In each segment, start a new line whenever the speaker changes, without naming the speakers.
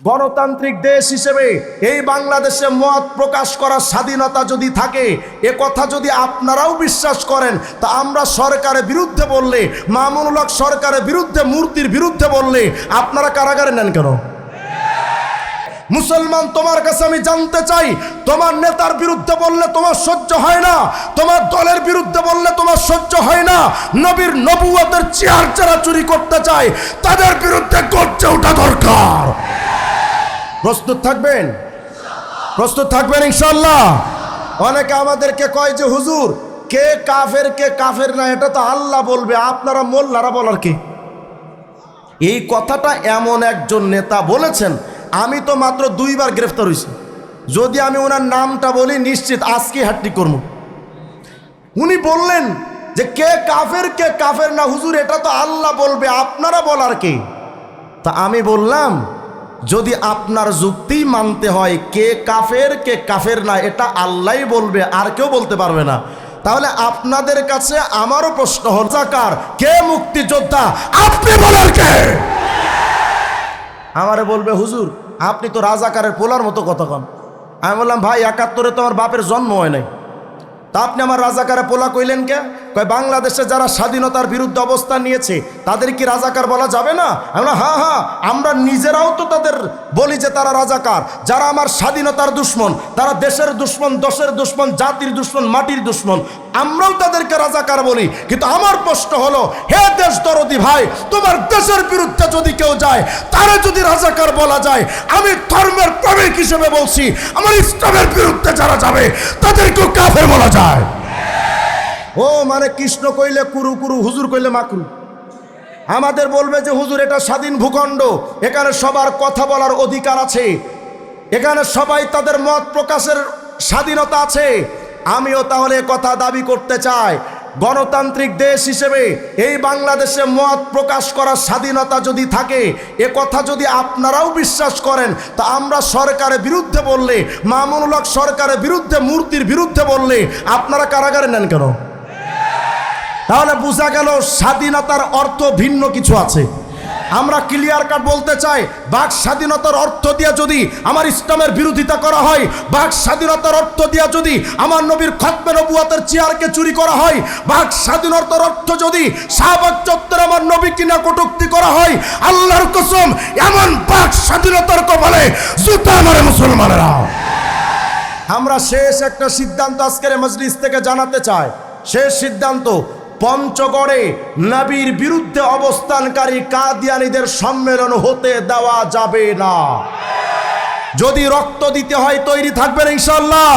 গণতান্ত্রিক দেশ হিসেবে এই বাংলাদেশে মত প্রকাশ করার স্বাধীনতা যদি থাকে, এ কথা যদি আপনারাও বিশ্বাস করেন, তা আমরা সরকারের বিরুদ্ধে বললে, মামুনুল হক সরকারের বিরুদ্ধে, মূর্তির বিরুদ্ধে বললে, আপনারা কারাগারে নেন কেন? মুসলমান, তোমার কাছে আমি জানতে চাই, তোমার নেতার বিরুদ্ধে বললে তোমার সহ্য হয় না, তোমার দলের বিরুদ্ধে বললে তোমার সহ্য হয় না, নবীর নবুয়তের চেয়ার যারা চুরি করতে চায়, তাদের বিরুদ্ধে গর্জে ওঠা দরকার। প্রস্তুত থাকবেন? প্রস্তুত থাকবেন ইনশাল্লাহ অনেকে আমাদেরকে কয় যে, হুজুর, কে কাফের কে কাফের না? এটা তো আল্লাহ বলবে, আপনারা মোল্লারা বলার কি? এই কথাটা এমন একজন নেতা বলেছেন, আমি তো মাত্র দুইবার গ্রেফতার হয়েছি যদি আমি ওনার নামটা বলি, নিশ্চিত আজকে হাটটি করব। উনি বললেন যে, কে কাফের কে কাফের না, হুজুর, এটা তো আল্লাহ বলবে, আপনারা বলার কে? তা আমি বললাম যদি আপনার যুক্তি মানতে হয় কে কাফের কে কাফের না, এটা আল্লাহই বলবে, আর কেউ বলতে পারবে না। তাহলে আপনাদের কাছে আমারও প্রশ্ন হল কে মুক্তিযোদ্ধা? আপনি বলার কে? আমারে বলবে, হুজুর, আপনি তো রাজাকারের পোলার মতো কথা কন। আমি বললাম, ভাই, একাত্তরে তো আমার বাপের জন্ম হয় নাই। তা আপনি আমার রাজাকারে পোলা কইলেন কে? কয়, বাংলাদেশে যারা স্বাধীনতার বিরুদ্ধে অবস্থান নিয়েছে, তাদের কি রাজাকার বলা যাবে না? আমরা হ্যাঁ হ্যাঁ আমরা নিজেরাও তো তাদের বলি যে তারা রাজাকার। যারা আমার স্বাধীনতার দুশ্মন, তারা দেশের দুশ্মন, দশের দুশ্মন, জাতির দুশ্মন, মাটির দুশ্মন, আমরাও তাদেরকে রাজাকার বলি। কিন্তু আমার প্রশ্ন হলো, হে দেশ দরদি ভাই, তোমার দেশের বিরুদ্ধে যদি কেউ যায়, তারা যদি রাজাকার বলা যায়, আমি ধর্মের প্রবেশ হিসেবে বলছি, আমার ইসলামের বিরুদ্ধে যারা যাবে, তাদেরকেও কাফের বলা যায়। ও মানে কৃষ্ণ কইলে কুরু কুরু, হুজুর কইলে মাকরু। আমাদের বলবে যে, হুজুর, এটা স্বাধীন ভূখণ্ড। এখানে সবার কথা বলার অধিকার আছে। এখানে সবাই তাদের মত প্রকাশের স্বাধীনতা আছে। আমিও তাহলে কথা দাবি করতে চাই। গণতান্ত্রিক দেশ হিসেবে এই বাংলাদেশে মত প্রকাশ করার স্বাধীনতা যদি থাকে, এ কথা যদি আপনারাও বিশ্বাস করেন, তা আমরা সরকারের বিরুদ্ধে বললে, মামুনুল হক সরকারের বিরুদ্ধে, মূর্তির বিরুদ্ধে বললে, আপনারা কারাগারে নেন কেন? তাহলে বোঝা গেল স্বাধীনতার অর্থ ভিন্ন কিছু আছে। আমরা ক্লিয়ার কাট বলতে চাই, বাক স্বাধীনতার অর্থ দিয়া যদি আমার ইসলামের বিরোধিতা করা হয়, বাক স্বাধীনতার অর্থ দিয়া যদি আমার নবীর খতমে নবুয়াতের চেয়ারকে চুরি করা হয়, বাক স্বাধীনতার অর্থ যদি শাহবাগ চত্বরে আমার নবী কিনা কটুক্তি করা হয়, আল্লাহর কসম, এমন বাক স্বাধীনতার কপালে জুতা মারে মুসলমানেরা। আমরা শেষ একটা সিদ্ধান্ত আজকের মজলিস থেকে জানাতে চাই। শেষ সিদ্ধান্ত পঞ্চগড়ে নবীর বিরুদ্ধে অবস্থানকারী কাদিয়ানিদের সম্মেলন হতে দেওয়া যাবে না। যদি রক্ত দিতে হয় তৈরি থাকবেন ইনশাল্লাহ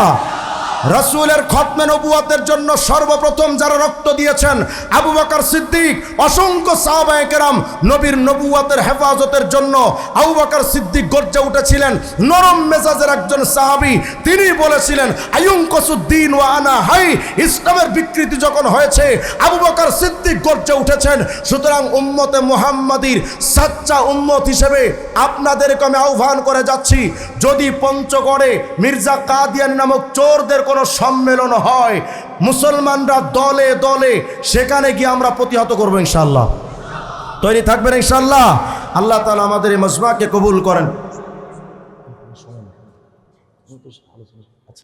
রসুলের খতমে নবুয়াতের জন্য সর্বপ্রথম যারা রক্ত দিয়েছেন আবু বকর সিদ্দিক, অসংখ্য সাহাবায়ে কেরাম নবীর নবুয়াতের হেফাজতের জন্য আবু বকর সিদ্দিক গর্জে উঠেছিলেন। নরম মেজাজের একজন সাহাবী, তিনি বলেছিলেন আয়ুং কসুদ্দিন ওয়া আনা হাই। ইসলামের বিকৃতি যখন হয়েছে, আবু বকর সিদ্দিক গর্জে উঠেছেন। সুতরাং উম্মতে মুহাম্মাদির সাচ্চা উম্মত হিসেবে আপনাদেরকে আমি আহ্বান করে যাচ্ছি যদি পঞ্চগড়ে মির্জা কাদিয়ান নামক চোরদের কোনো সম্মেলন হয়, মুসলমানরা দলে দলে সেখানে গিয়ে আমরা প্রতিহত করব ইনশাল্লাহ তৈরি থাকবেন ইনশাল্লাহ আল্লাহ তালা আমাদের এই মজমাকে কবুল করেন।